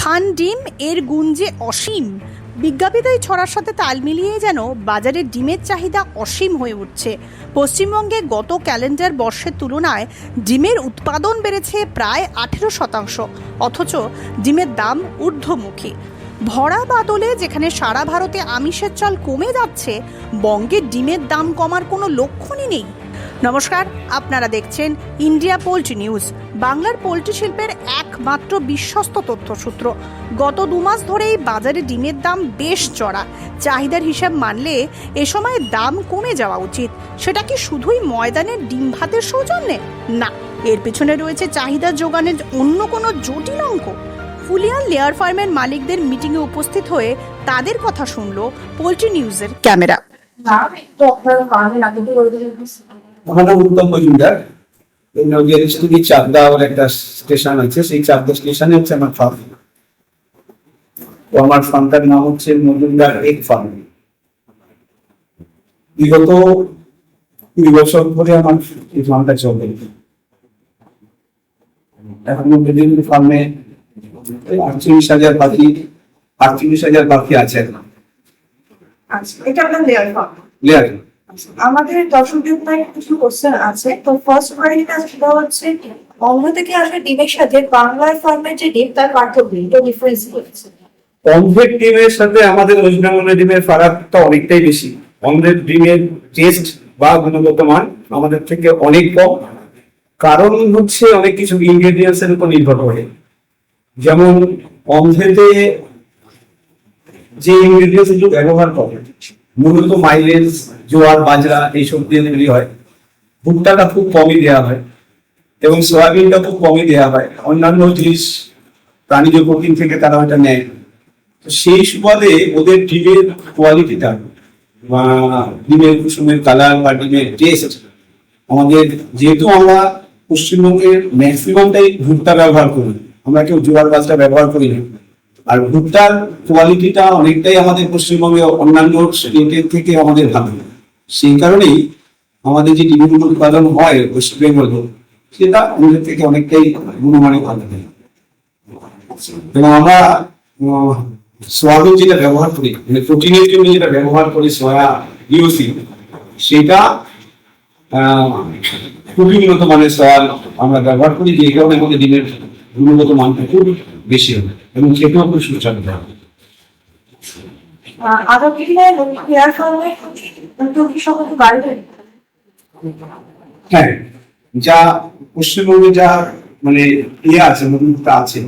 খান ডিম এর গুঞ্জে অসীম বিজ্ঞাপিতায় ছড়ার সাথে তাল মিলিয়ে যেন বাজারে ডিমের চাহিদা অসীম হয়ে উঠছে। পশ্চিমবঙ্গে গত ক্যালেন্ডার বর্ষের তুলনায় ডিমের উৎপাদন বেড়েছে প্রায় আঠেরো শতাংশ, অথচ ডিমের দাম ঊর্ধ্বমুখী। ভরা বাদলে যেখানে সারা ভারতে আমিষের চাল কমে যাচ্ছে, বঙ্গে ডিমের দাম কমার কোনো লক্ষণই নেই। নমস্কার, আপনারা দেখছেন ইন্ডিয়া পোল্ট্রি নিউজ, বাংলার পোল্ট্রি শিল্পের একমাত্র বিশ্বস্ত তথ্যসূত্র। গত দু মাস ধরেই বাজারে ডিমের দাম বেশ চড়া। চাহিদার হিসাব মানলে এ সময় দাম কমে যাওয়া উচিত। সেটা কি শুধুই ময়দানের ডিম ভাতের সৌজন্যে? না, এর পেছনে রয়েছে চাহিদা যোগানের অন্য কোনো জটিল অঙ্ক। ফুলিয়ান লেয়ার ফার্মের মালিকদের মিটিংয়ে উপস্থিত হয়ে তাদের কথা শুনলো পোল্ট্রি নিউজের ক্যামেরা। আমার নাম উত্তম মজুমদার। নদিয়া ডিস্ট্রিক্টের চাকদা বলে একটা স্টেশন আছে সেই চাকদা স্টেশনে হচ্ছে আমার ফার্ম তো আমার ফার্মটার নাম হচ্ছে মজুমদার এগ ফার্ম বিগত কুড়ি বছর ধরে আমার এই ফার্মটা চলে। এখন বিভিন্ন ফার্মে আটচল্লিশ হাজার পাখি আটচল্লিশ হাজার পাখি আছে এখন। আচ্ছা লেয়ারে আমাদের দর্শকদের প্রায় কিছু কোশ্চেন আছে। তো ফার্স্ট কোয়েরিটা সেটা হচ্ছে অন্য থেকে আসা ডিমের সাথে বাংলার ফার্মের যে ডিম, তার পার্থক্য এটা ডিফারেন্স হচ্ছে? অন্ধের ডিমের সাথে আমাদের ওয়েস্টবেঙ্গলের ডিমের ফারাকটা অনেকটাই বেশি। অন্ধের ডিমের টেস্ট বা গুণগত মান আমাদের থেকে অনেক কম। কারণ হচ্ছে অনেক কিছু ইনগ্রেডিয়েন্টস এর উপর নির্ভর করে। যেমন অন্ধেতে যে ইনগ্রেডিয়েন্টস ব্যবহার করে মূলত মাইলেজ জোয়ার, বাজরা এইসব দিয়ে তৈরি হয়। ভুট্টাটা খুব কমই দেওয়া হয় এবং সয়াবিনটা খুব কমই দেওয়া হয়। অন্যান্য জিনিস প্রাণীজ প্রোটিন থেকে তারা ওটা নেয়। তো সেই সুবাদে ওদের ডিমের কোয়ালিটিটা বা ডিমের কুসুমের কালার বা ডিমের টেস্ট আমাদের যেহেতু আমরা পশ্চিমবঙ্গের ম্যাক্সিমামটাই ভুট্টা ব্যবহার করি, আমরা কেউ জোয়ার, বাজরা ব্যবহার করি না। আর ভুট্টার কোয়ালিটিটা অনেকটাই আমাদের পশ্চিমবঙ্গে অন্যান্য স্টেটের থেকে আমাদের ভালো। সেই কারণেই আমাদের যে ডিমগুলো উৎপাদন হয় ওয়েস্ট বেঙ্গলে সেটা আমাদের থেকে অনেকটাই গুণমানে ভালো। এবং আমরা সোয়াবিন যেটা ব্যবহার করি মানে প্রোটিনের জন্য যেটা ব্যবহার করি সয়া ইউসি সেটা খুবই উন্নত মানের সয়াল আমরা ব্যবহার করি, যে কারণে আমাদের ডিমের গুণগত মানটা খুব বেশি হবে এবং খেতেও খুব সুস্বাদু হয় বাড়বে হ্যাঁ যা পশ্চিমবঙ্গে যা মানে ইয়ে আছে নতুনটা আছে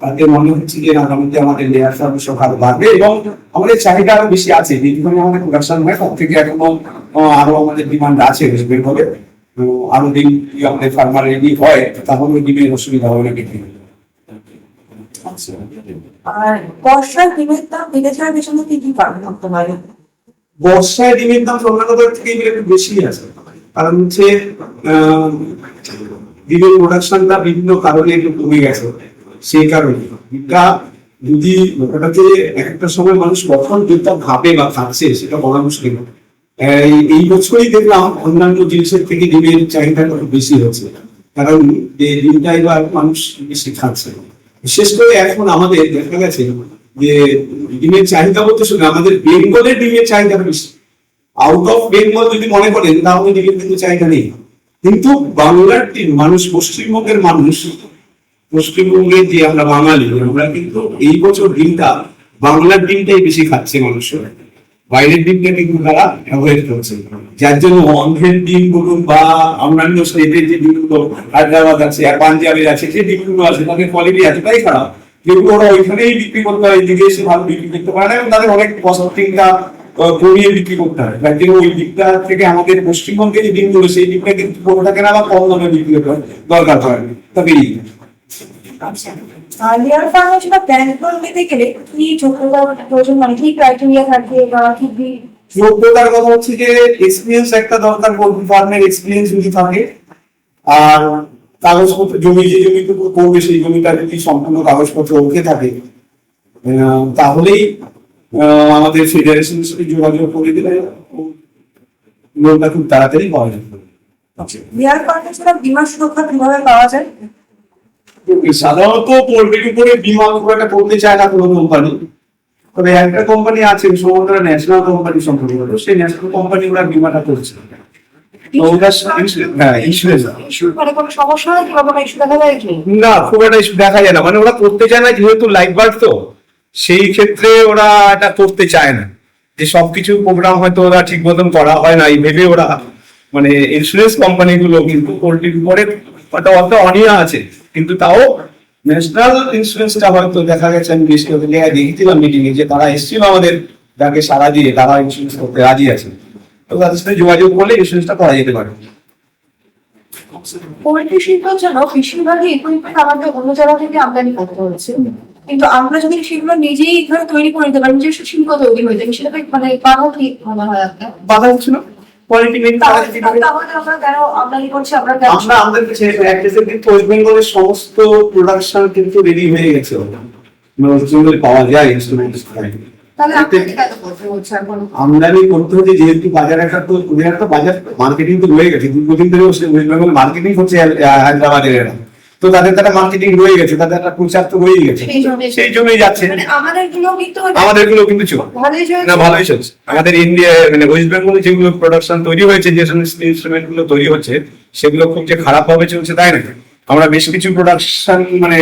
তাতে মনে হচ্ছে যে আগামীতে আমাদের লেয়ার সার্ভিস আরও বাড়বে এবং আমাদের চাহিদা আরও বেশি আছে। যেখানে আমাদের প্রোডাকশন হয় তার থেকে এখনও আরও আমাদের ডিমান্ড আছে ওয়েস্ট বেঙ্গলে তো আরও দিন যদি আমাদের ফার্মার রেডি হয় তাহলে ডিমের অসুবিধা হবে না বিক্রি করতে। আর বর্ষার ডিমের দাম বেড়ে যাওয়ার পেছনে কি কি কারণ থাকতে পারে? বর্ষায় ডিমের দাম কলকাতার থেকে একটু বেশি আছে। কারণ হচ্ছে ডিমের প্রোডাকশনটা বিভিন্ন কারণে একটু কমে গেছে। সেই কারণে ডিমটা যদি ওটাতে এক একটা সময় মানুষ কখন ডিমটা ভাবে বা খাচ্ছে সেটা বলা মুশকিল। এই বছরই দেখলাম অন্যান্য জিনিসের থেকে ডিমের একটু বেশি হচ্ছে। কারণ ডিমটা এবার মানুষ বেশি খাচ্ছে। বিশেষ করে এখন আমাদের দেখা গেছে যে ডিমের চাহিদা বলতে শুনে আমাদের বেঙ্গলের ডিমের চাহিদাটা বেশি। আউট অফ বেঙ্গল যদি মনে করেন, তাহলে ডিমের কিন্তু চাহিদা নেই। কিন্তু বাংলার টিম মানুষ, পশ্চিমবঙ্গের মানুষ, পশ্চিমবঙ্গের যে আমরা বাঙালি, আমরা কিন্তু এই বছর ডিমটা, বাংলার ডিমটাই বেশি খাচ্ছে মানুষ বাইরের ডিমটা কিন্তু তারা অ্যাভয়েড করছে। যার জন্য অন্ধ্রের দিন বলুন বা অন্যান্য স্টেটের যে ডিমগুলো হায়দ্রাবাদ আছে আর পাঞ্জাবের আছে, যে ডিমগুলো আছে, তাদের কোয়ালিটি এতটাই খারাপ। যেগুলো ওরা ওইখানেই বিক্রি করতে হয় এদিকে এসে ভালো বিক্রি করতে পারে না এবং তাদের অনেক কস্টিংটা কমিয়ে বিক্রি করতে হয়। যার জন্য ওই দিকটা থেকে আমাদের পশ্চিমবঙ্গের যে ডিমগুলো সেই দিকটা কিন্তু পুরোটা কেনা বা কম দামে বিক্রি করতে দরকার হয় তবে আর লেয়ার ফার্মে সেটা ব্যাংকগুলো পেতে গেলে কি যোগ্যতা প্রয়োজন মানে কি ক্রাইটেরিয়া থাকবে বা কি যোগ্যতার কথা হচ্ছে যে এক্সপিরিয়েন্স একটা দরকার পোল্ট্রি ফার্মের এক্সপিরিয়েন্স যদি থাকে আর কাগজপত্র জমি যে জমি করবে সেই জমিটা যদি সম্পূর্ণ কাগজপত্র ওকে থাকে তাহলেই আমাদের ফেডারেশনের সাথে যোগাযোগ করে দিলে লোনটা খুব তাড়াতাড়ি পাওয়া যাবে। বিমা সুরক্ষা কীভাবে পাওয়া যায়? সাধারণত পোল্ট্রির উপরে বিমা খুব একটা করতে চায় না কোনো কোম্পানি তবে একটা কোম্পানি আছে সমগ্র ন্যাশনাল কোম্পানি সম্পর্কিত সেই ন্যাশনাল কোম্পানি ওরা বিমাটা করছে। হ্যাঁ মানে ইস্যু না খুব একটা issue দেখা যায় না। মানে ওরা করতে চায় না যেহেতু লাইফ বার্ড তো সেই ক্ষেত্রে ওরা এটা করতে চায় না। যে সবকিছু প্রোগ্রাম হয়তো ওরা ঠিক মতন করা হয় না এই ভেবে ওরা মানে ইন্স্যুরেন্স কোম্পানি গুলো কিন্তু পোল্ট্রির উপরে একটা অত অনিয়া আছে। কিন্তু তাও ন্যাশনাল ইন্স্যুরেন্সটা হয়তো দেখা গেছে আমি বেশ জায়গায় দেখেছিলাম মিটিং এ যে তারা এসেছিল আমাদের যাকে সারা দিয়ে তারা ইন্স্যুরেন্স করতে রাজি আছে। তো তাদের সাথে যোগাযোগ করলে ইন্স্যুরেন্সটা করা যেতে পারে। পোল্ট্রি শিল্পের জন্য বেশিরভাগই ইকুইপমেন্ট আমাদের অন্য জায়গা থেকে আমদানি করতে হচ্ছে। কিন্তু আমরা যদি সেগুলো নিজেই এখানে তৈরি করে দিতে পারি নিজস্ব শিল্প তৈরি হয়ে যাবে সেটা মানে কারও ঠিক মনে হয় আপনার? বাধা হচ্ছে আমরা আমাদের কিন্তু ওয়েস্ট বেঙ্গলের সমস্ত প্রোডাকশন কিন্তু রেডি হয়ে গেছে। মানে পাওয়া যায় আমদানি করতে হচ্ছে যেহেতু বাজারে একটা তো ওদের একটা বাজার মার্কেটিং তো রয়ে গেছে। দীর্ঘদিন ধরে ওয়েস্ট বেঙ্গল মার্কেটিং হচ্ছে হায়দ্রাবাদের এরা। তো তাদের একটা মার্কেটিং রয়ে গেছে তাদের একটা প্রচার তো হয়েই গেছে। সেই জন্যই যাচ্ছে। মানে আমাদেরগুলো কিন্তু। না ভালোই চলছে। আমাদের ইন্ডিয়া মানে ওয়েস্ট বেঙ্গলে যেগুলো প্রোডাকশন তৈরি হয়েছে যে সমস্ত ইনস্ট্রুমেন্টগুলো তৈরি হচ্ছে সেগুলো খুব যে খারাপ ভাবে চলছে তাই না আমরা বেশ কিছু প্রোডাকশন মানে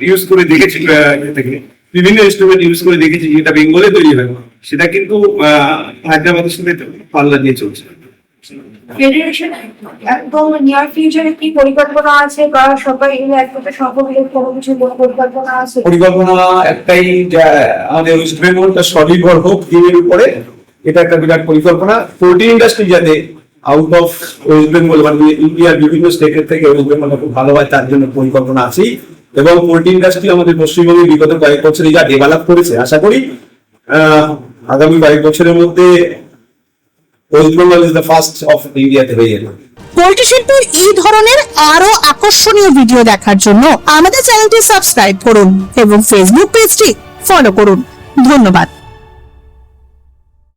ইউজ করে দেখেছি থেকে। বিভিন্ন ইনস্ট্রুমেন্ট ইউজ করে দেখেছি যেটা বেঙ্গলে তৈরি হয়। সেটা কিন্তু আহ, হায়দ্রাবাদের সাথে পাল্লা দিয়ে চলছে। একদম নিয়ার ফিউচারে কি পরিকল্পনা আছে? বা সবাই একসাথে কোনো কিছু পরিকল্পনা আছে? পরিকল্পনা একটাই আমাদের ওয়েস্ট বেঙ্গলটা স্বনির্ভর হোক ডিমের উপরে, এটা একটা বিরাট পরিকল্পনা। পোল্ট্রি ইন্ডাস্ট্রি যাতে আউট অফ ওয়েস্ট বেঙ্গল মানে ইন্ডিয়ার বিভিন্ন স্টেটের থেকে ওয়েস্ট বেঙ্গল খুব ভালো হয়, তার জন্য পরিকল্পনা আছেই। এবং পোল্ট্রি ইন্ডাস্ট্রি আমাদের পশ্চিমবঙ্গে বিগত কয়েক বছরে যা ডেভেলপ করেছে, আশা করি আগামী কয়েক বছরের মধ্যে West Bengal is the first of ইন্ডিয়াতে হয়ে যাবে পোল্ট্রি শিল্পের এই ধরনের আরও আকর্ষণীয় ভিডিও দেখার জন্য আমাদের চ্যানেলটি সাবস্ক্রাইব করুন এবং ফেসবুক পেজটি ফলো করুন। ধন্যবাদ।